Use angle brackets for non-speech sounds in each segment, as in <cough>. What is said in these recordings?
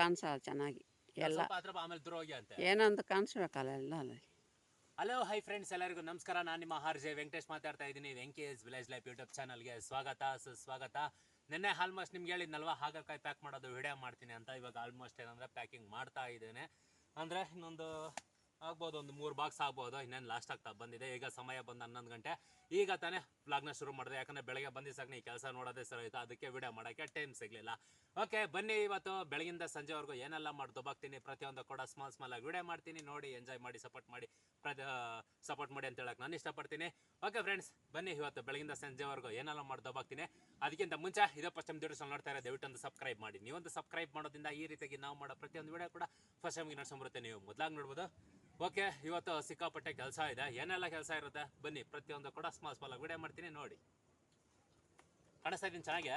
ಕಾಣಿಸಲ್ಲ ಚೆನ್ನಾಗಿ. ಎಲ್ಲ ಸ್ವಲ್ಪ ಹತ್ರ ಬಾ, ಆಮೇಲೆ ದೂರ ಹೋಗಿ ಅಂತೆ. ಏನಂತ ಕಾಣಿಸ್ಬೇಕಲ್ಲ ಎಲ್ಲ ಅಲ್ಲಿ. ಹಲೋ ಹೈ ಫ್ರೆಂಡ್ಸ್ ಎಲ್ಲರಿಗೂ ನಮಸ್ಕಾರ. ನಾನು ನಿಮ್ಮ ಆರ್ ಜೆ ವೆಂಕಟೇಶ್ ಮಾತಾಡ್ತಾ ಇದ್ದೀನಿ. ವೆಂಕೇಶ್ ವಿಲೇಜ್ ಲೈಫ್ ಯೂಟ್ಯೂಬ್ ಚಾನಲ್ಗೆ ಸ್ವಾಗತ ಸುಸ್ವಾಗತ. ನಿನ್ನೆ ಆಲ್ಮೋಸ್ಟ್ ನಿಮ್ಗೆ ಹೇಳಿದ್ನಲ್ವಾ ಹಾಗಲಕಾಯಿ ಪ್ಯಾಕ್ ಮಾಡೋದು ವಿಡಿಯೋ ಮಾಡ್ತೀನಿ ಅಂತ. ಇವಾಗ ಆಲ್ಮೋಸ್ಟ್ ಏನಂದ್ರೆ ಪ್ಯಾಕಿಂಗ್ ಮಾಡ್ತಾ ಇದ್ದೇನೆ. ಅಂದರೆ ಇನ್ನೊಂದು ಆಗ್ಬೋದು, ಒಂದು ಮೂರು ಬಾಕ್ಸ್ ಆಗ್ಬೋದು, ಇನ್ನೇನು ಲಾಸ್ಟ್ ಆಗ್ತಾ ಬಂದಿದೆ. ಈಗ ಸಮಯ ಬಂದು ಹನ್ನೊಂದು ಗಂಟೆ. ಈಗ ತಾನೇ ಬ್ಲಾಗ್ನ ಶುರು ಮಾಡಿದೆ. ಯಾಕಂದರೆ ಬೆಳಗ್ಗೆ ಬಂದಿಸಾಗ ಈ ಕೆಲಸ ನೋಡೋದೇ ಸರ್ ಆಯಿತು ಅದಕ್ಕೆ ವಿಡಿಯೋ ಮಾಡೋಕ್ಕೆ ಟೈಮ್ ಸಿಗಲಿಲ್ಲ. ಓಕೆ ಬನ್ನಿ ಇವತ್ತು ಬೆಳಗಿಂದ ಸಂಜೆವರೆಗೂ ಏನೆಲ್ಲ ಮಾಡಿ ದುಬಾಕ್ತೀನಿ ಪ್ರತಿಯೊಂದು ಕೂಡ ಸ್ಮಾಲ್ ಸ್ಮಾಲ್ ಆಗಿ ವಿಡಿಯೋ ಮಾಡ್ತೀನಿ. ನೋಡಿ ಎಂಜಾಯ್ ಮಾಡಿ ಸಪೋರ್ಟ್ ಮಾಡಿ, ಪ್ರತಿ ಸಪೋರ್ಟ್ ಮಾಡಿ ಅಂತ ಹೇಳಕ್ಕೆ ನಾನು ಇಷ್ಟಪಡ್ತೀನಿ. ಓಕೆ ಫ್ರೆಂಡ್ಸ್ ಬನ್ನಿ ಇವತ್ತು ಬೆಳಗಿಂದ ಸಂಜೆವರೆಗೂ ಏನೆಲ್ಲ ಮಾಡಿ ದುಬಾಕ್ತೀನಿ ಅದಕ್ಕಿಂತ ಮುಂಚೆ ಇದೇ ಫಸ್ಟ್ ಟೈಮ್ ವಿಡಿಯೋಸ್ ನೋಡ್ತಾ ಇರೋ ದಯವಿಟ್ಟು ಒಂದು ಸಬ್ಸ್ಕ್ರೈಬ್ ಮಾಡಿ. ನೀವೊಂದು ಸಬ್ಸ್ಕ್ರೈಬ್ ಮಾಡೋದ್ರಿಂದ ಈ ರೀತಿಯಾಗಿ ನಾವು ಮಾಡೋ ಪ್ರತಿಯೊಂದು ವಿಡಿಯೋ ಕೂಡ ಫಸ್ಟ್ ಟೈಮ್ಗೆ ನಡ್ಸ್ಕೊಂಬರುತ್ತೆ ನೀವು ಮೊದಲಾಗಿ ನೋಡ್ಬೋದು. ಓಕೆ ಇವತ್ತು ಸಿಕ್ಕಾಪಟ್ಟೆ ಕೆಲಸ ಇದೆ. ಏನೆಲ್ಲ ಕೆಲಸ ಇರುತ್ತೆ? ಬನ್ನಿ ಪ್ರತಿಯೊಂದು ಕೂಡ ಸ್ಮಾಲ್ ಸ್ಮಾಲ್ ವಿಡಿಯೋ ಮಾಡ್ತೀನಿ ನೋಡಿ. ಕಾಣಿಸ್ತಾ ಇದ್ದೀನಿ ಚೆನ್ನಾಗೆ?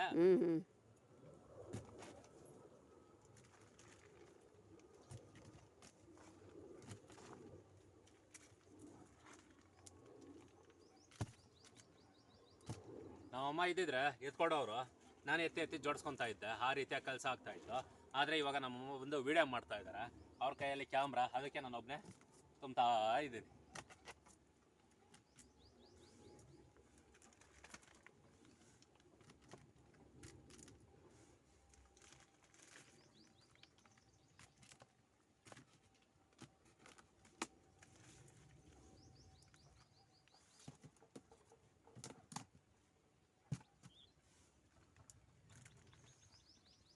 ನಮ್ಮಮ್ಮ ಇದ್ದಿದ್ರೆ ಎತ್ಕೊಡೋರು ನಾನು ಎತ್ತಿ ಎತ್ತಿ ಜೋಡಿಸ್ಕೊಂತ ಇದ್ದೆ. ಆ ರೀತಿಯ ಕೆಲಸ ಆಗ್ತಾ ಇತ್ತು. ಆದರೆ ಇವಾಗ ನಮ್ಮಮ್ಮ ಒಂದು ವಿಡಿಯೋ ಮಾಡ್ತಾ ಇದ್ದಾರೆ ಅವ್ರ ಕೈಯಲ್ಲಿ ಕ್ಯಾಮ್ರಾ ಅದಕ್ಕೆ ನಾನು ಒಬ್ಬನೇ ತುಂಬ್ತಾ ಇದೆ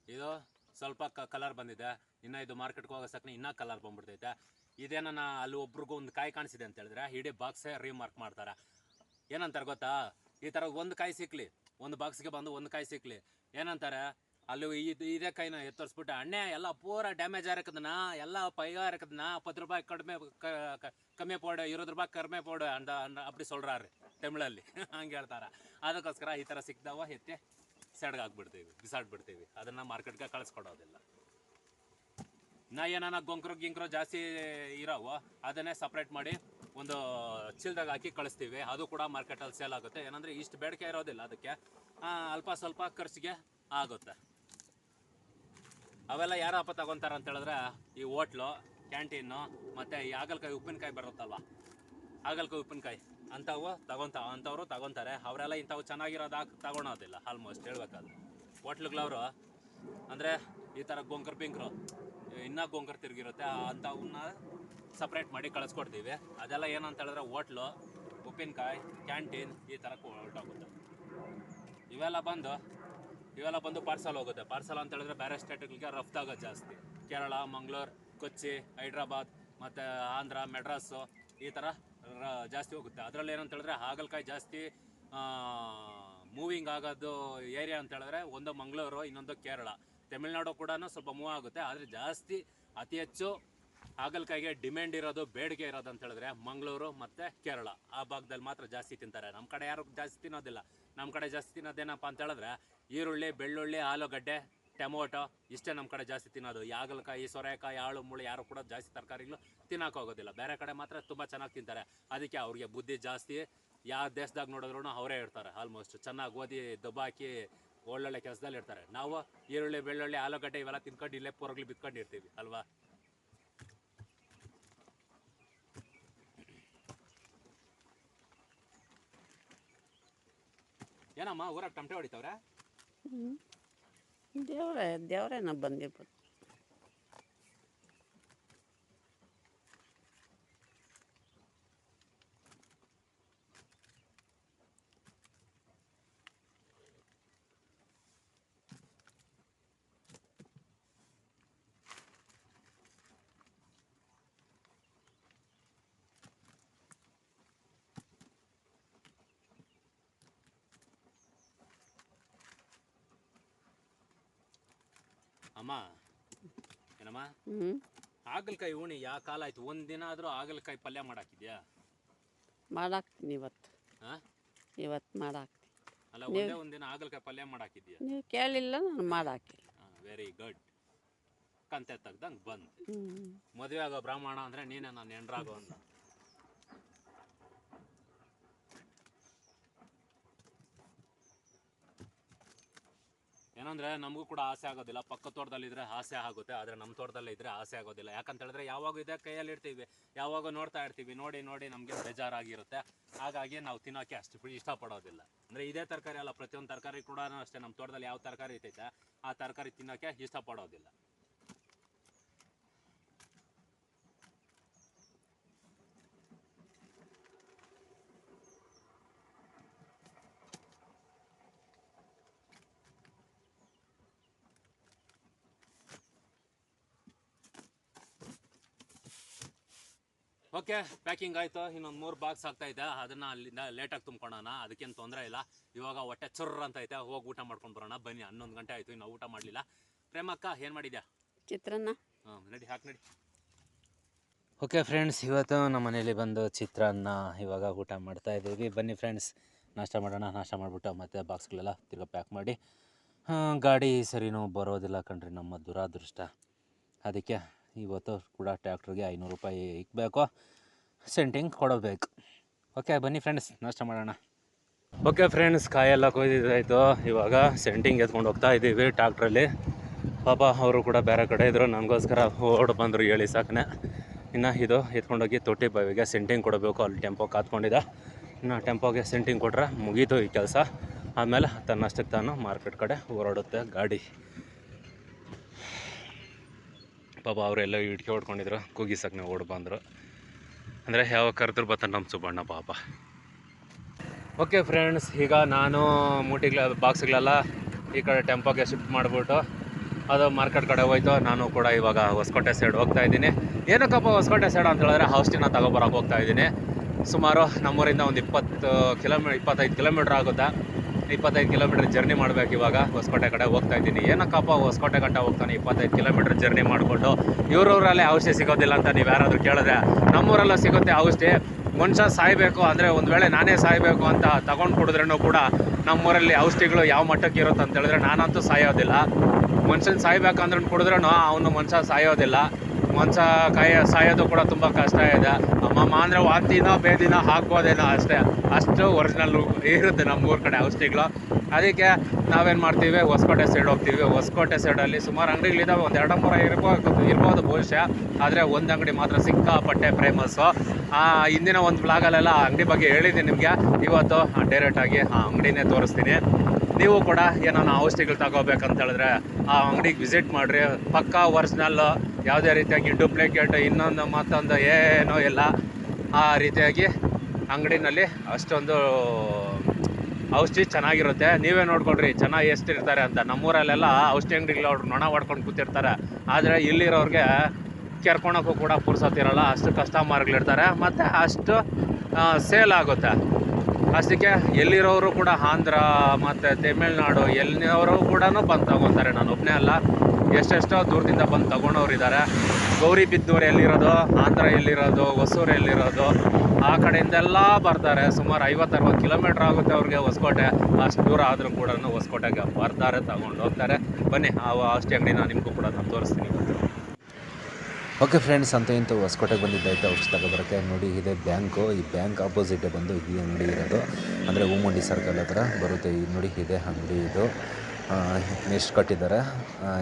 ಇದು ಸ್ವಲ್ಪ ಕಲರ್ ಬಂದಿದೆ. ಇನ್ನ ಇದು ಮಾರ್ಕೆಟ್ಗೆ ಹೋಗೋ ಸಕ್ಕನೆ ಇನ್ನೂ ಕಲರ್ ಬಂದ್ಬಿಡ್ತೈತೆ. ಇದೇನ ಅಲ್ಲಿ ಒಬ್ರಿಗೂ ಒಂದು ಕಾಯಿ ಕಾಣಿಸಿದೆ ಅಂತ ಹೇಳಿದ್ರೆ ಇಡೀ ಬಾಕ್ಸೇ ರೀಮಾರ್ಕ್ ಮಾಡ್ತಾರೆ. ಏನಂತಾರೆ ಗೊತ್ತಾ? ಈ ಥರ ಒಂದು ಕಾಯಿ ಸಿಕ್ಲಿ. ಒಂದು ಬಾಕ್ಸ್ಗೆ ಬಂದು ಒಂದು ಕಾಯಿ ಸಿಕ್ಲಿ. ಏನಂತಾರೆ? ಅಲ್ಲಿ ಇದು ಇದೇ ಕೈನ ಎತ್ತರಿಸ್ಬಿಟ್ಟು ಅಣ್ಣೆ, ಎಲ್ಲ ಪೂರ ಡ್ಯಾಮೇಜ್ ಆಗಿರಕದನ್ನ ಎಲ್ಲ ಪೈಗ ಇರಕದನ್ನ ರೂಪಾಯಿ ಕಡಿಮೆ ಕಮ್ಮಿ ಪೋಡು ಇರೋದ್ರ ರೂಪಾಯಿ ಕಡಿಮೆ ಪೋಡು ಅಂಡ ಅಪ್ಪಿ ಅಪ್ಪಡಿ ಸೊಲ್ರಾರಿ ತಮಿಳಲ್ಲಿ. <laughs> ಹಂಗೆ ಹೇಳ್ತಾರೆ. ಅದಕ್ಕೋಸ್ಕರ ಈ ಥರ ಸಿಕ್ತಾವ ಎತ್ತೆ ಸೆಡ್ಗಾಕ್ಬಿಡ್ತೀವಿ, ಬಿಸಾಡ್ಬಿಡ್ತೀವಿ. ಅದನ್ನು ಮಾರ್ಕೆಟ್ಗೆ ಕಳಿಸ್ಕೊಡೋದಿಲ್ಲ. ನಾ ಏನಾನ ಗೊಂಕ್ರ ಗಿಂಕ್ರು ಜಾಸ್ತಿ ಇರೋವು. ಅದನ್ನೇ ಸಪ್ರೇಟ್ ಮಾಡಿ ಒಂದು ಚೀಲದಾಗ ಹಾಕಿ ಕಳಿಸ್ತೀವಿ. ಅದು ಕೂಡ ಮಾರ್ಕೆಟಲ್ಲಿ ಸೇಲ್ ಆಗುತ್ತೆ. ಏನಂದರೆ ಇಷ್ಟು ಬೇಡಿಕೆ ಇರೋದಿಲ್ಲ ಅದಕ್ಕೆ. ಅಲ್ಪ ಸ್ವಲ್ಪ ಖರ್ಚಿಗೆ ಆಗುತ್ತೆ. ಅವೆಲ್ಲ ಯಾರಪ್ಪ ತಗೊಂತಾರ ಅಂತ ಹೇಳಿದ್ರೆ ಈ ಹೋಟ್ಲು, ಕ್ಯಾಂಟೀನು, ಮತ್ತು ಈ ಹಾಗಲ್ಕಾಯಿ ಉಪ್ಪಿನಕಾಯಿ ಬರುತ್ತಲ್ವ? ಹಾಗಲ್ಕಾಯಿ ಉಪ್ಪಿನಕಾಯಿ. ಅಂಥವು ತಗೊಂತ, ಅಂಥವ್ರು ತಗೊತಾರೆ. ಅವರೆಲ್ಲ ಇಂಥವು ಚೆನ್ನಾಗಿರೋದು ಹಾಕಿ ತಗೊಳೋದಿಲ್ಲ ಆಲ್ಮೋಸ್ಟ್ ಹೇಳ್ಬೇಕಾದ್ರೆ. ಹೋಟ್ಲುಗಳವರು ಅಂದರೆ ಈ ಥರ ಗೊಂಕರ್ ಪಿಂಕ್ರು ಇನ್ನೂ ಗೊಂಕರ್ ತಿರುಗಿರುತ್ತೆ ಅಂಥವನ್ನ ಸಪ್ರೇಟ್ ಮಾಡಿ ಕಳಿಸ್ಕೊಡ್ತೀವಿ. ಅದೆಲ್ಲ ಏನಂತ ಹೇಳಿದ್ರೆ ಹೋಟ್ಲು, ಉಪ್ಪಿನಕಾಯಿ, ಕ್ಯಾಂಟೀನ್ ಈ ಥರ ಹೊರಟೋಗುತ್ತೆ. ಇವೆಲ್ಲ ಬಂದು ಇವೆಲ್ಲ ಬಂದು ಪಾರ್ಸಲ್ ಹೋಗುತ್ತೆ. ಪಾರ್ಸಲ್ ಅಂತ ಹೇಳಿದ್ರೆ ಬೇರೆ ಸ್ಟೇಟ್ಗಳಿಗೆ ರಫ್ತಾಗೋದು ಜಾಸ್ತಿ. ಕೇರಳ, ಮಂಗಳೂರು, ಕೊಚ್ಚಿ, ಹೈದ್ರಾಬಾದ್, ಮತ್ತು ಆಂಧ್ರ ಮೆಡ್ರಾಸು ಈ ಥರ ಜಾಸ್ತಿ ಹೋಗುತ್ತೆ. ಅದರಲ್ಲಿ ಏನಂತ ಹೇಳಿದ್ರೆ ಹಾಗಲಕಾಯಿ ಜಾಸ್ತಿ ಮೂವಿಂಗ್ ಆಗೋದು ಏರಿಯಾ ಅಂತ ಹೇಳಿದ್ರೆ ಒಂದು ಮಂಗಳೂರು, ಇನ್ನೊಂದು ಕೇರಳ. ತಮಿಳ್ನಾಡು ಕೂಡ ಸ್ವಲ್ಪ ಮೂವ್ ಆಗುತ್ತೆ. ಆದರೆ ಜಾಸ್ತಿ ಅತಿ ಹೆಚ್ಚು ಹಾಗಲಕಾಯಿಗೆ ಡಿಮ್ಯಾಂಡ್ ಇರೋದು ಬೇಡಿಕೆ ಇರೋದು ಅಂತ ಹೇಳಿದ್ರೆ ಮಂಗಳೂರು ಮತ್ತು ಕೇರಳ. ಆ ಭಾಗದಲ್ಲಿ ಮಾತ್ರ ಜಾಸ್ತಿ ತಿಂತಾರೆ. ನಮ್ಮ ಕಡೆ ಯಾರು ಜಾಸ್ತಿ ತಿನ್ನೋದಿಲ್ಲ. ನಮ್ಮ ಕಡೆ ಜಾಸ್ತಿ ತಿನ್ನೋದೇನಪ್ಪ ಅಂತ ಹೇಳಿದ್ರೆ ಈರುಳ್ಳಿ, ಬೆಳ್ಳುಳ್ಳಿ, ಆಲೂಗಡ್ಡೆ, ಟೊಮೊಟೊ ಇಷ್ಟೇ ನಮ್ಮ ಕಡೆ ಜಾಸ್ತಿ ತಿನ್ನೋದು. ಈ ಹಾಗಲಕಾಯಿ ಸೊರೆಕಾಯಿ, ಆಳು, ಮುಳ್ಳು ಯಾರು ಕೂಡ ಜಾಸ್ತಿ ತರಕಾರಿಗಳು ತಿನ್ನೋಕೆ ಹೋಗೋದಿಲ್ಲ. ಬೇರೆ ಕಡೆ ಮಾತ್ರ ತುಂಬ ಚೆನ್ನಾಗಿ ತಿಂತಾರೆ. ಅದಕ್ಕೆ ಅವ್ರಿಗೆ ಬುದ್ಧಿ ಜಾಸ್ತಿ. ಯಾವ ದೇಶದಾಗ ನೋಡಿದ್ರು ಅವರೇ ಇರ್ತಾರೆ. ಆಲ್ಮೋಸ್ಟ್ ಚೆನ್ನಾಗಿ ಓದಿ ದಬ್ಬಾಕಿ ಒಳ್ಳೊಳ್ಳೆ ಕೆಲಸದಲ್ಲಿ ಇರ್ತಾರೆ. ನಾವು ಈರುಳ್ಳಿ, ಬೆಳ್ಳುಳ್ಳಿ, ಆಲೂಗಡ್ಡೆ ಇವೆಲ್ಲ ತಿನ್ಕೊಂಡು ಇಲ್ಲೇ ಪೊರಗ್ಲಿ ಬಿತ್ಕೊಂಡು ಇರ್ತೀವಿ, ಅಲ್ವಾ? ಏನಮ್ಮ, ಊರಾಗ ಟಮಟೆ ಹೊಡಿತಾವ್ರೆ? ದೇವ್ರೇ, ದೇವ್ರೇನ ಬಂದಿರ್ಬೋದು ಅಮ್ಮ ಏನಮ್ಮ? ಹಾಗಲಕಾಯಿ ಉಣಿ ಯಾ ಕಾಲ ಆಯ್ತು? ಒಂದ್ ದಿನ ಆದ್ರೂ ಹಾಗಲಕಾಯಿ ಪಲ್ಯ ಮಾಡಾಕಿದ್ಯಾ? ಮಾಡಾಕ್ತೀನಿ ಇವತ್ತು. ಹಾ? ಇವತ್ತು ಮಾಡಾಕ್ತೀನಿ. ಅಲ್ಲ ಒಂದೇ ಒಂದಿನ ಹಾಗಲಕಾಯಿ ಪಲ್ಯ ಮಾಡಾಕಿದ್ಯಾ? ನೀವು ಕೇಳಿಲ್ಲ ನಾನು ಮಾಡಾಕಿಲ್ಲ. ವೆರಿ ಗುಡ್ ಕಂತೆ ತೆಗ್ದಂಗೆ ಬಂದ್. ಮದುವೆ ಆಗೋ ಬ್ರಾಹ್ಮಣ ಅಂದ್ರೆ ನೀನೇ ನಾನು ಎಂಡ್ರಾಗೋ ಅಂದ ಏನಂದ್ರೆ ನಮಗೂ ಕೂಡ ಆಸೆ ಆಗೋದಿಲ್ಲ. ಪಕ್ಕ ತೋಟದಲ್ಲಿ ಇದ್ರೆ ಆಸೆ ಆಗುತ್ತೆ, ಆದರೆ ನಮ್ಮ ತೋಟದಲ್ಲೇ ಇದ್ರೆ ಆಸೆ ಆಗೋದಿಲ್ಲ. ಯಾಕಂತ ಹೇಳಿದ್ರೆ ಯಾವಾಗ ಇದೆ ಕೈಯಲ್ಲಿ ಇರ್ತೀವಿ. ಯಾವಾಗ ನೋಡ್ತಾ ಇರ್ತೀವಿ. ನೋಡಿ ನೋಡಿ ನಮಗೆ ಬೇಜಾರಾಗಿರುತ್ತೆ. ಹಾಗಾಗಿ ನಾವು ತಿನ್ನೋಕೆ ಅಷ್ಟು ಇಷ್ಟಪಡೋದಿಲ್ಲ. ಅಂದ್ರೆ ಇದೇ ತರಕಾರಿ ಅಲ್ಲ, ಪ್ರತಿಯೊಂದು ತರಕಾರಿ ಕೂಡ ಅಷ್ಟೇ. ನಮ್ಮ ತೋಟದಲ್ಲಿ ಯಾವ ತರಕಾರಿ ಇರ್ತೈತೆ ಆ ತರಕಾರಿ ತಿನ್ನೋಕೆ ಇಷ್ಟಪಡೋದಿಲ್ಲ. ಓಕೆ ಪ್ಯಾಕಿಂಗ್ ಆಯಿತು ಇನ್ನೊಂದು ಮೂರು ಬಾಕ್ಸ್ ಆಗ್ತಾ ಇದೆ ಅದನ್ನ ಅಲ್ಲಿಂದ ಲೇಟಾಗಿ ತುಂಬ್ಕೊಳ್ಳೋಣ ಅದಕ್ಕೇನು ತೊಂದರೆ ಇಲ್ಲ. ಇವಾಗ ಹೊಟ್ಟೆ ಚುರ್ರ ಅಂತ ಐತೆ ಹೋಗಿ ಊಟ ಮಾಡ್ಕೊಂಡು ಬರೋಣ ಬನ್ನಿ ಹನ್ನೊಂದು ಗಂಟೆ ಆಯ್ತು ಇನ್ನು ಊಟ ಮಾಡಲಿಲ್ಲ. ಪ್ರೇಮಕ್ಕ ಏನು ಮಾಡಿದ್ಯಾ? ಚಿತ್ರಾನ್ನ. ಹಾಂ ನಡಿ ಹಾಕಿ ನಡಿ. ಓಕೆ ಫ್ರೆಂಡ್ಸ್ ಇವತ್ತು ನಮ್ಮ ಮನೇಲಿ ಬಂದು ಚಿತ್ರಾನ್ನ ಇವಾಗ ಊಟ ಮಾಡ್ತಾ ಇದ್ದೀವಿ. ಬನ್ನಿ ಫ್ರೆಂಡ್ಸ್ ನಾಷ್ಟ ಮಾಡೋಣ ನಾಷ್ಟ ಮಾಡಿಬಿಟ್ಟು ಮತ್ತೆ ಬಾಕ್ಸ್ಗಳೆಲ್ಲ ತಿರ್ಗಾ ಪ್ಯಾಕ್ ಮಾಡಿ. ಆ, ಗಾಡಿ ಸರಿನೂ ಬರೋದಿಲ್ಲ ಕಣ್ರಿ ನಮ್ಮ ದುರಾದೃಷ್ಟ. ಅದಕ್ಕೆ ಇವತ್ತು ಕೂಡ ಟ್ಯಾಕ್ಟ್ರಿಗೆ ಐನೂರು ರೂಪಾಯಿ ಇಕ್ಬೇಕು. ಸೆಂಟಿಂಗ್ ಕೊಡಬೇಕು ಓಕೆ ಬನ್ನಿ ಫ್ರೆಂಡ್ಸ್ ನಾಷ್ಟ ಮಾಡೋಣ. ಓಕೆ ಫ್ರೆಂಡ್ಸ್ ಕಾಯೆಲ್ಲ ಕೊಯ್ದಿದ್ದಾಯಿತು. ಇವಾಗ ಸೆಂಟಿಂಗ್ ಎತ್ಕೊಂಡು ಹೋಗ್ತಾ ಇದ್ದೀವಿ ಟ್ಯಾಕ್ಟ್ರಲ್ಲಿ ಪಾಪ ಅವರು ಕೂಡ ಬೇರೆ ಕಡೆ ಇದ್ದರು ನನಗೋಸ್ಕರ ಓಡ್ ಬಂದರು, ಹೇಳಿ ಸಾಕನೆ. ಇನ್ನು ಇದು ಎತ್ಕೊಂಡೋಗಿ ತೊಟ್ಟಿ ಬಾವಿಗೆ ಸೆಂಟಿಂಗ್ ಕೊಡಬೇಕು. ಅಲ್ಲಿ ಟೆಂಪೋ ಕಾತ್ಕೊಂಡಿದ್ದ ಇನ್ನು ಟೆಂಪೋಗೆ ಸೆಂಟಿಂಗ್ ಕೊಟ್ರೆ ಮುಗೀತು ಈ ಕೆಲಸ. ಆಮೇಲೆ ತನ್ನಷ್ಟಕ್ಕೆ ತಾನು ಮಾರ್ಕೆಟ್ ಕಡೆ ಓಡಾಡುತ್ತೆ ಗಾಡಿ. ಪಾಪ ಅವರೆಲ್ಲ ಇಟ್ಕೆ ಹೊಡ್ಕೊಂಡಿದ್ರು ಕುಗಿಸಕ್ಕೆ ಓಡ್ ಬಂದರು. ಅಂದರೆ ಯಾವ ಕರೆದ್ರು ಬರ್ತಾನೆ ನಮ್ಮ ಸುಬ್ಬಣ್ಣ ಪಾಪ. ಓಕೆ ಫ್ರೆಂಡ್ಸ್ ಈಗ ನಾನು ಮೂಟಿಗಳ ಬಾಕ್ಸ್ಗಳೆಲ್ಲ ಈ ಕಡೆ ಟೆಂಪೋಗೆ ಶಿಫ್ಟ್ ಮಾಡಿಬಿಟ್ಟು ಅದು ಮಾರ್ಕೆಟ್ ಕಡೆ ಹೋಯ್ತು. ನಾನು ಕೂಡ ಇವಾಗ ಹೊಸಕೋಟೆ ಸೈಡ್ ಹೋಗ್ತಾ ಇದ್ದೀನಿ. ಏನಕ್ಕಪ್ಪ ಹೊಸಕೋಟೆ ಸೈಡ್ ಅಂತ ಹೇಳಿದ್ರೆ ಔಷಧಿನ ತಗೊಬರಕ್ಕೆ ಹೋಗ್ತಾ ಇದ್ದೀನಿ. ಸುಮಾರು ನಮ್ಮೂರಿಂದ ಒಂದು ಇಪ್ಪತ್ತು ಕಿಲೋಮೀ, ಇಪ್ಪತ್ತೈದು ಕಿಲೋಮೀಟ್ರ್ ಆಗುತ್ತೆ. ಇಪ್ಪತ್ತೈದು ಕಿಲೋಮೀಟರ್ ಜರ್ನಿ ಮಾಡಬೇಕು ಇವಾಗ. ಹೊಸಕೋಟೆ ಕಡೆ ಹೋಗ್ತಾ ಇದ್ದೀನಿ. ಏನಕ್ಕಪ್ಪ ಹೊಸಕೋಟೆ ಗಂಟ ಹೋಗ್ತಾನೆ ಇಪ್ಪತ್ತೈದು ಕಿಲೋಮೀಟರ್ ಜರ್ನಿ ಮಾಡಿಕೊಂಡು? ಇವ್ರೂರಲ್ಲೇ ಔಷಧಿ ಸಿಗೋದಿಲ್ಲ ಅಂತ ನೀವು ಯಾರಾದರೂ ಕೇಳಿದ್ರೆ. ನಮ್ಮೂರಲ್ಲೂ ಸಿಗುತ್ತೆ ಔಷಧಿ. ಮನುಷ್ಯ ಸಾಯಬೇಕು ಅಂದರೆ ಒಂದು ವೇಳೆ ನಾನೇ ಸಾಯಬೇಕು ಅಂತ ತಗೊಂಡು ಕುಡಿದ್ರೂ ಕೂಡ ನಮ್ಮೂರಲ್ಲಿ ಔಷಧಿಗಳು ಯಾವ ಮಟ್ಟಕ್ಕೆ ಇರುತ್ತೆ ಅಂತ ಹೇಳಿದ್ರೆ ನಾನಂತೂ ಸಾಯೋದಿಲ್ಲ. ಮನುಷ್ಯನ ಸಾಯಬೇಕಂದ್ರೆ ಕುಡಿದ್ರೂ ಅವನು ಮನುಷ್ಯ ಸಾಯೋದಿಲ್ಲ. ಮನುಷ್ಯ ಕಾಯ ಸಾಯೋದು ಕೂಡ ತುಂಬ ಕಷ್ಟ ಇದೆ. ಅಮ್ಮಮ್ಮ ಅಂದರೆ ಬೇ ದಿನ ಹಾಕ್ಬೋದೇನೋ ಅಷ್ಟೇ. ಅಷ್ಟು ಒರಿಜಿನಲ್ ಇರುತ್ತೆ ನಮ್ಮ ಊರ ಕಡೆ ಔಷಧಿಗಳು. ಅದಕ್ಕೆ ನಾವೇನು ಮಾಡ್ತೀವಿ, ಹೊಸಕೋಟೆ ಸೈಡ್ ಹೋಗ್ತೀವಿ. ಹೊಸಕೋಟೆ ಸೈಡಲ್ಲಿ ಸುಮಾರು ಅಂಗಡಿಗಳಿದ್ದಾವೆ ಒಂದು ಎರಡು ಮೂರು ಇರ್ಬೋದು ಇರ್ಬೋದು ಬಹುಶಃ. ಆದರೆ ಒಂದು ಅಂಗಡಿ ಮಾತ್ರ ಸಿಕ್ಕಾಪಟ್ಟೆ ಫೇಮಸ್ಸು ಆ ಹಿಂದಿನ ಒಂದು ಬ್ಲಾಗಲ್ಲೆಲ್ಲ ಆ ಅಂಗಡಿ ಬಗ್ಗೆ ಹೇಳಿದ್ದೀನಿ ನಿಮಗೆ. ಇವತ್ತು ಡೈರೆಕ್ಟಾಗಿ ಆ ಅಂಗಡಿನೇ ತೋರಿಸ್ತೀನಿ. ನೀವು ಕೂಡ ಏನಾನ ಔಷಧಿಗಳು ತಗೋಬೇಕಂತ ಹೇಳಿದ್ರೆ ಆ ಅಂಗಡಿಗೆ ವಿಸಿಟ್ ಮಾಡಿರಿ. ಪಕ್ಕಾ ಒರಿಜಿನಲ್ ಯಾವುದೇ ರೀತಿಯಾಗಿ ಡೂಪ್ಲಿಕೇಟ್ ಇನ್ನೊಂದು ಮತ್ತೊಂದು ಏನೂ ಇಲ್ಲ. ಆ ರೀತಿಯಾಗಿ ಅಂಗಡಿನಲ್ಲಿ ಅಷ್ಟೊಂದು ಔಷಧಿ ಚೆನ್ನಾಗಿರುತ್ತೆ. ನೀವೇ ನೋಡ್ಕೊಳ್ರಿ ಚೆನ್ನಾಗಿ ಎಷ್ಟಿರ್ತಾರೆ ಅಂತ. ನಮ್ಮೂರಲ್ಲೆಲ್ಲ ಔಷಧಿ ಅಂಗಡಿಗಳು ಅವ್ರು ನೊಣ ಹೊಡ್ಕೊಂಡು ಕೂತಿರ್ತಾರೆ. ಆದರೆ ಇಲ್ಲಿರೋರಿಗೆ ಕೆರ್ಕೊಳಕ್ಕೂ ಕೂಡ ಪುರ್ಸತ್ತಿರಲ್ಲ ಅಷ್ಟು ಕಸ್ಟಮರ್ಗಳಿರ್ತಾರೆ ಮತ್ತು ಅಷ್ಟು ಸೇಲ್ ಆಗುತ್ತೆ. ಅಷ್ಟಕ್ಕೆ ಎಲ್ಲಿರೋರು ಕೂಡ ಆಂಧ್ರ, ಮತ್ತು ತಮಿಳ್ನಾಡು, ಎಲ್ಲಿನವರು ಕೂಡ ಬಂದು ತಗೊತಾರೆ. ನಾನು ಒಬ್ಬನೇ ಅಲ್ಲ. ಎಷ್ಟೆಷ್ಟೋ ದೂರದಿಂದ ಬಂದು ತಗೊಂಡವ್ರು ಇದ್ದಾರೆ ಗೌರಿಬಿದ್ದೂರು ಎಲ್ಲಿರೋದು, ಆಂಧ್ರ ಎಲ್ಲಿರೋದು, ಹೊಸೂರು ಎಲ್ಲಿರೋದು, ಆ ಕಡೆಯಿಂದೆಲ್ಲ ಬರ್ತಾರೆ. ಸುಮಾರು ಐವತ್ತರವತ್ತು ಕಿಲೋಮೀಟ್ರ್ ಆಗುತ್ತೆ ಅವ್ರಿಗೆ ಹೊಸಕೋಟೆ. ಅಷ್ಟು ದೂರ ಆದರೂ ಕೂಡ ಹೊಸಕೋಟೆಗೆ ಬರ್ತಾರೆ ತಗೊಂಡು ಹೋಗ್ತಾರೆ ಬನ್ನಿ, ಆ ಅಷ್ಟೇ ಅಂಗಡಿ ನಾನು ನಿಮಗೂ ಕೂಡ ನಾನು ತೋರಿಸ್ತೀನಿ. ಓಕೆ ಫ್ರೆಂಡ್ಸ್ ಅಂತ ಇಂತ ಹೊಸಕೋಟೆಗೆ ಬಂದಿದ್ದಾಯ್ತು. ಔಷಧಿ ತಗೊಬರೋಕ್ಕೆ ನೋಡಿ, ಇದೆ ಬ್ಯಾಂಕು ಈ ಬ್ಯಾಂಕ್ ಆಪೋಸಿಟೇ ಬಂದು ಈ ಅಂಗಡಿ ಇರೋದು. ಅಂದರೆ ಹೂಮಂಡಿ ಸರ್ಕಲ್ ಹತ್ರ ಬರುತ್ತೆ. ಈ ನೋಡಿ, ಇದೆ ಅಂಗಡಿ ಇದು. ಎಷ್ಟು ಕಟ್ಟಿದ್ದಾರೆ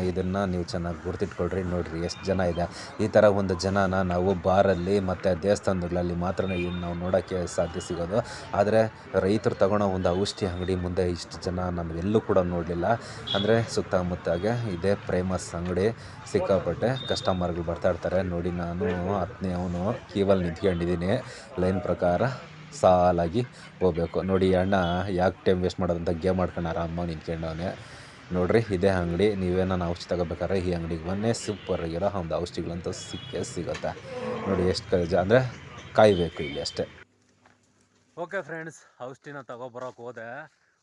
ಇದನ್ನು ನೀವು ಚೆನ್ನಾಗಿ ಗುರ್ತಿಟ್ಕೊಳ್ರಿ, ನೋಡಿರಿ ಎಷ್ಟು ಜನ ಇದೆ. ಈ ಥರ ಒಂದು ಜನನ ನಾವು ಬಾರಲ್ಲಿ ಮತ್ತು ದೇವಸ್ಥಾನಗಳಲ್ಲಿ ಮಾತ್ರ ನಾವು ನೋಡೋಕ್ಕೆ ಸಾಧ್ಯ ಸಿಗೋದು. ಆದರೆ ರೈತರು ತಗೊಳ್ಳೋ ಒಂದು ಔಷಧಿ ಅಂಗಡಿ ಮುಂದೆ ಇಷ್ಟು ಜನ ನಾವು ಎಲ್ಲೂ ಕೂಡ ನೋಡಲಿಲ್ಲ. ಅಂದರೆ ಸುತ್ತಮುತ್ತಾಗೆ ಇದೇ ಪ್ರೇಮಸ್ ಅಂಗಡಿ, ಸಿಕ್ಕಾಪಟ್ಟೆ ಕಸ್ಟಮರ್ಗಳು ಬರ್ತಾ ಇರ್ತಾರೆ. ನೋಡಿ ನಾನು ಹತ್ತನೇ ಅವನು ಕೀವಲ್ಲಿ ನಿಂತ್ಕೊಂಡಿದ್ದೀನಿ. ಲೈನ್ ಪ್ರಕಾರ ಸಾಲಾಗಿ ಹೋಗ್ಬೇಕು. ನೋಡಿ ಅಣ್ಣ, ಯಾಕೆ ಟೈಮ್ ವೇಸ್ಟ್ ಮಾಡೋದಂತ ಗೇಮ್ ಆಡ್ಕೊಂಡು ಆರಾಮಾಗಿ ನಿಂತ್ಕೊಂಡವನೇ. ನೋಡ್ರಿ, ಇದೇ ಅಂಗಡಿ ನೀವೇನಾನ ಔಷಧಿ ತಗೋಬೇಕಾದ್ರೆ ಈ ಅಂಗಡಿಗೆ ಬನ್ನಿ. ಸೂಪರ್ ಆಗಿರೋ ಒಂದು ಔಷಧಿಗಳಂತೂ ಸಿಕ್ಕೇ ಸಿಗುತ್ತೆ. ನೋಡಿ ಎಷ್ಟು ಕಜ ಅಂದರೆ ಕಾಯಬೇಕು ಇಲ್ಲಿ ಅಷ್ಟೇ. ಓಕೆ ಫ್ರೆಂಡ್ಸ್ ಔಷಧಿನ ತಗೊಬರೋಕೆ ಹೋದೆ.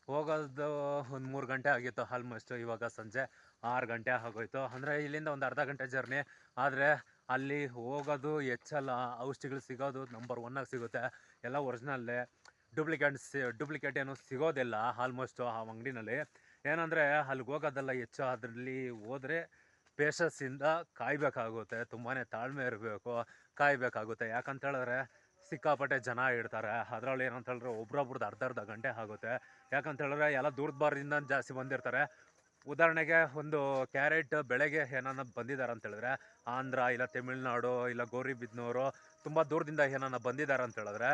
ಹೋಗೋದು ಒಂದು ಮೂರು ಗಂಟೆ ಆಗಿತ್ತು ಆಲ್ಮೋಸ್ಟ್ ಇವಾಗ ಸಂಜೆ ಆರು ಗಂಟೆ ಆಗೋಯ್ತು. ಅಂದರೆ ಇಲ್ಲಿಂದ ಒಂದು ಅರ್ಧ ಗಂಟೆ ಜರ್ನಿ ಆದರೆ ಅಲ್ಲಿ ಹೋಗೋದು, ಹೆಚ್ಚಲ್ಲ ಔಷಧಿಗಳು ಸಿಗೋದು ನಂಬರ್ ಒನ್ನಾಗಿ ಸಿಗುತ್ತೆ. ಎಲ್ಲ ಒರಿಜಿನಲ್ಲೇ ಡೂಪ್ಲಿಕೇಟ್ ಸಿ ಡೂಪ್ಲಿಕೇಟ್ ಏನು ಸಿಗೋದಿಲ್ಲ ಆಲ್ಮೋಸ್ಟು ಆ ಅಂಗಡಿನಲ್ಲಿ. ಏನಂದರೆ, ಅಲ್ಲಿಗೆ ಹೋಗೋದೆಲ್ಲ ಹೆಚ್ಚು ಅದರಲ್ಲಿ ಹೋದರೆ ಪೇಷನ್ಸಿಂದ ಕಾಯಬೇಕಾಗುತ್ತೆ ತುಂಬಾ ತಾಳ್ಮೆ ಇರಬೇಕು, ಕಾಯಬೇಕಾಗುತ್ತೆ. ಯಾಕಂತ ಹೇಳಿದ್ರೆ ಸಿಕ್ಕಾಪಟ್ಟೆ ಜನ ಇಡ್ತಾರೆ ಅದರಲ್ಲಿ ಏನಂತ ಹೇಳಿದ್ರೆ ಒಬ್ರೊಬ್ರದ್ದು ಅರ್ಧ ಅರ್ಧ ಗಂಟೆ ಆಗುತ್ತೆ. ಯಾಕಂತ ಹೇಳಿದ್ರೆ ಎಲ್ಲ ದೂರದ ಬಾರದಿಂದ ಜಾಸ್ತಿ ಬಂದಿರ್ತಾರೆ. ಉದಾಹರಣೆಗೆ, ಒಂದು ಕ್ಯಾರೆಟ್ ಬೆಳೆಗೆ ಏನಾನ ಬಂದಿದ್ದಾರೆ ಅಂತೇಳಿದ್ರೆ ಆಂಧ್ರ, ಇಲ್ಲ ತಮಿಳ್ನಾಡು, ಇಲ್ಲ ಗೌರಿಬಿದ್ನೂರು ತುಂಬ ದೂರದಿಂದ ಏನನ್ನ ಬಂದಿದ್ದಾರೆ ಅಂತ ಹೇಳಿದ್ರೆ,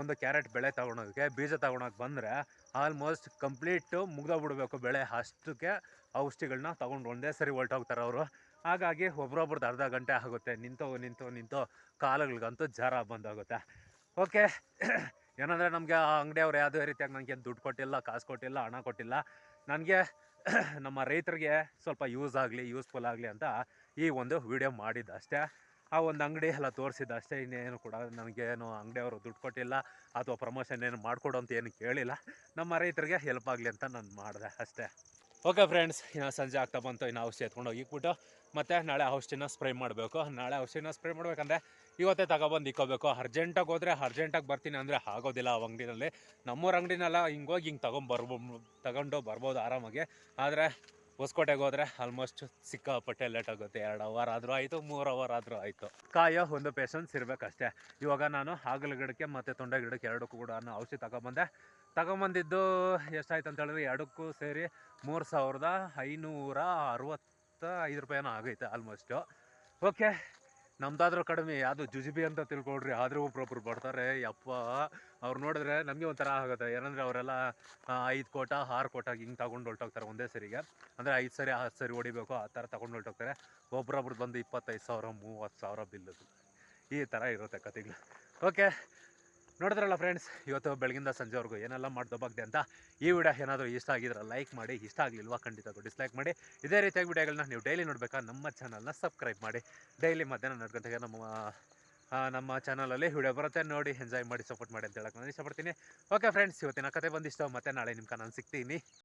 ಒಂದು ಕ್ಯಾರೆಟ್ ಬೆಳೆ ತಗೊಳೋದಕ್ಕೆ ಬೀಜ ತಗೊಳಕ್ಕೆ ಬಂದರೆ ಆಲ್ಮೋಸ್ಟ್ ಕಂಪ್ಲೀಟು ಮುಗ್ದೋಗ್ಬಿಡ್ಬೇಕು ಬೆಳೆ. ಅಷ್ಟಕ್ಕೆ ಔಷಧಿಗಳನ್ನ ತೊಗೊಂಡು ಒಂದೇ ಸರಿ ಹೊರ್ಟೋಗ್ತಾರೆ ಅವರು. ಹಾಗಾಗಿ ಒಬ್ರೊಬ್ರದ್ದು ಅರ್ಧ ಗಂಟೆ ಆಗುತ್ತೆ. ನಿಂತು ನಿಂತು ನಿಂತು ಕಾಲುಗಳಿಗಂತೂ ಜ್ವರ ಬಂದೋಗುತ್ತೆ. ಓಕೆ ಏನಂದರೆ ನಮಗೆ ಆ ಅಂಗಡಿಯವ್ರು ಯಾವುದೇ ರೀತಿಯಾಗಿ ನನಗೆ ದುಡ್ಡು ಕೊಟ್ಟಿಲ್ಲ, ಕಾಸು ಕೊಟ್ಟಿಲ್ಲ, ಹಣ ಕೊಟ್ಟಿಲ್ಲ. ನನಗೆ ನಮ್ಮ ರೈತರಿಗೆ ಸ್ವಲ್ಪ ಯೂಸ್ ಆಗಲಿ ಯೂಸ್ಫುಲ್ ಆಗಲಿ ಅಂತ ಈ ಒಂದು ವಿಡಿಯೋ ಮಾಡಿದ್ದು ಅಷ್ಟೇ. ಆ ಒಂದು ಅಂಗಡಿ ಎಲ್ಲ ತೋರಿಸಿದ್ದು ಅಷ್ಟೇ, ಇನ್ನೇನು ಕೂಡ ನನಗೇನು ಅಂಗಡಿಯವರು ದುಡ್ಡು ಕೊಟ್ಟಿಲ್ಲ ಅಥವಾ ಪ್ರಮೋಷನ್ ಏನು ಮಾಡಿಕೊಡು ಅಂತ ಏನು ಕೇಳಿಲ್ಲ. ನಮ್ಮ ರೈತರಿಗೆ ಹೆಲ್ಪ್ ಆಗಲಿ ಅಂತ ನಾನು ಮಾಡಿದೆ ಅಷ್ಟೇ. ಓಕೆ ಫ್ರೆಂಡ್ಸ್ ಇನ್ನು ಸಂಜೆ ಆಗ್ತಾ ಬಂತು, ಇನ್ನು ಔಷಧಿ ಎತ್ಕೊಂಡು ಹೋಗಿ ಇಕ್ಬಿಟ್ಟು ಮತ್ತು ನಾಳೆ ಔಷಧಿನ ಸ್ಪ್ರೇ ಮಾಡಬೇಕು. ನಾಳೆ ಔಷಧಿನ ಸ್ಪ್ರೇ ಮಾಡಬೇಕಂದ್ರೆ ಇವತ್ತೇ ತಗೊಬಂದು ಇಕ್ಕೋಬೇಕು. ಅರ್ಜೆಂಟಾಗಿ ಹೋದರೆ ಅರ್ಜೆಂಟಾಗಿ ಬರ್ತೀನಿ ಅಂದರೆ ಆಗೋದಿಲ್ಲ ಆ ಅಂಗಡಿನಲ್ಲಿ. ನಮ್ಮೂರ ಅಂಗಡಿನೆಲ್ಲ ಹಿಂಗೋಗಿ ಹಿಂಗೆ ತಗೊಂಬರ್ಬೋ ತಗೊಂಡು ಬರ್ಬೋದು ಆರಾಮಾಗಿ. ಆದರೆ ಹೊಸಕೋಟೆಗೆ ಹೋದ್ರೆ ಆಲ್ಮೋಸ್ಟ್ ಸಿಕ್ಕಾಪಟ್ಟೆ ಲೇಟ್ ಆಗುತ್ತೆ. ಎರಡು ಅವರ್ ಆದರೂ ಆಯಿತು, ಮೂರು ಅವರ್ ಆದರೂ ಆಯಿತು. ಕಾಯೋ ಒಂದು ಪೇಷನ್ಸ್ ಇರಬೇಕಷ್ಟೇ. ಇವಾಗ ನಾನು ಹಾಗಲ ಗಿಡಕ್ಕೆ ಮತ್ತು ತೊಂಡೆ ಗಿಡಕ್ಕೆ ಎರಡಕ್ಕೂ ಕೂಡ ನಾನು ಔಷಧಿ ತಗೊಂಬಂದೆ. ತಗೊಂಬಂದಿದ್ದು ಎಷ್ಟಾಯ್ತು ಅಂತ ಹೇಳಿದ್ರೆ ಎರಡಕ್ಕೂ ಸೇರಿ ಮೂರು ಸಾವಿರದ ಐನೂರ ಅರವತ್ತ ಐದು ರೂಪಾಯಿನೂ ಆಗೈತೆ ಆಲ್ಮೋಸ್ಟು ಓಕೆ ನಮ್ದಾದ್ರೂ ಕಡಿಮೆ. ಯಾವುದು ಜುಜುಬಿ ಅಂತ ತಿಳ್ಕೊಳ್ರಿ. ಆದರೂ ಒಬ್ರೊಬ್ರು ಬರ್ತಾರೆ. ಯಪ್ಪ, ಅವ್ರು ನೋಡಿದ್ರೆ ನಮಗೆ ಒಂಥರ ಆಗುತ್ತೆ. ಏನಂದರೆ ಅವರೆಲ್ಲ ಐದು ಕೋಟ, ಆರು ಕೋಟ ಹಿಂಗೆ ತಗೊಂಡು ಹೊಲ್ಟೋಗ್ತಾರೆ ಒಂದೇ ಸರಿಗೆ. ಅಂದರೆ ಐದು ಸರಿ ಹತ್ತು ಸರಿ ಹೊಡಿಬೇಕು, ಆ ಥರ ತಗೊಂಡು ಹೊಲ್ಟೋಗ್ತಾರೆ. ಒಬ್ರೊಬ್ರು ಬಂದು ಇಪ್ಪತ್ತೈದು ಸಾವಿರ ಮೂವತ್ತು ಸಾವಿರ ಬಿಲ್ಲದು. ಈ ಥರ ಇರುತ್ತೆ ಕತೆಗಳು ಓಕೆ. ನೋಡಿದ್ರಲ್ಲ ಫ್ರೆಂಡ್ಸ್ ಇವತ್ತು ಬೆಳಗಿಂದ ಸಂಜೆವರೆಗೂ ಏನೆಲ್ಲ ಮಾಡ್ದೋಬಾಗ್ದೆ ಅಂತ ಈ ವಿಡಿಯೋ ಏನಾದರೂ ಇಷ್ಟ ಆಗಿದ್ರೆ ಲೈಕ್ ಮಾಡಿ ಇಷ್ಟ ಆಗಲಿಲ್ವಾ ಖಂಡಿತ ಡಿಸ್ಲೈಕ್ ಮಾಡಿ. ಇದೇ ರೀತಿಯಾಗಿ ವಿಡಿಯೋಗಳನ್ನ ನೀವು ಡೈಲಿ ನೋಡಬೇಕಾ ನಮ್ಮ ಚಾನಲ್ನ ಸಬ್ಸ್ಕ್ರೈಬ್ ಮಾಡಿ. ಡೈಲಿ ಮಧ್ಯಾಹ್ನ ನಡ್ಕೊಂತಾಗ ನಮ್ಮ ಆ, ನಮ್ಮ ಚಾನಲಲ್ಲಿ ವಿಡಿಯೋ ಬರುತ್ತೆ ನೋಡಿ ಎಂಜಾಯ್ ಮಾಡಿ ಸಪೋರ್ಟ್ ಮಾಡಿ ಅಂತ ಹೇಳಕ್ಕೆ ನಾನು ಇಷ್ಟಪಡ್ತೀನಿ. ಓಕೆ ಫ್ರೆಂಡ್ಸ್ ಇವತ್ತಿನ ಕತೆ ಬಂದಿಷ್ಟು. ಮತ್ತೆ ನಾಳೆ ನಿಮ್ಗೆ ನಾನು ಸಿಗ್ತೀನಿ.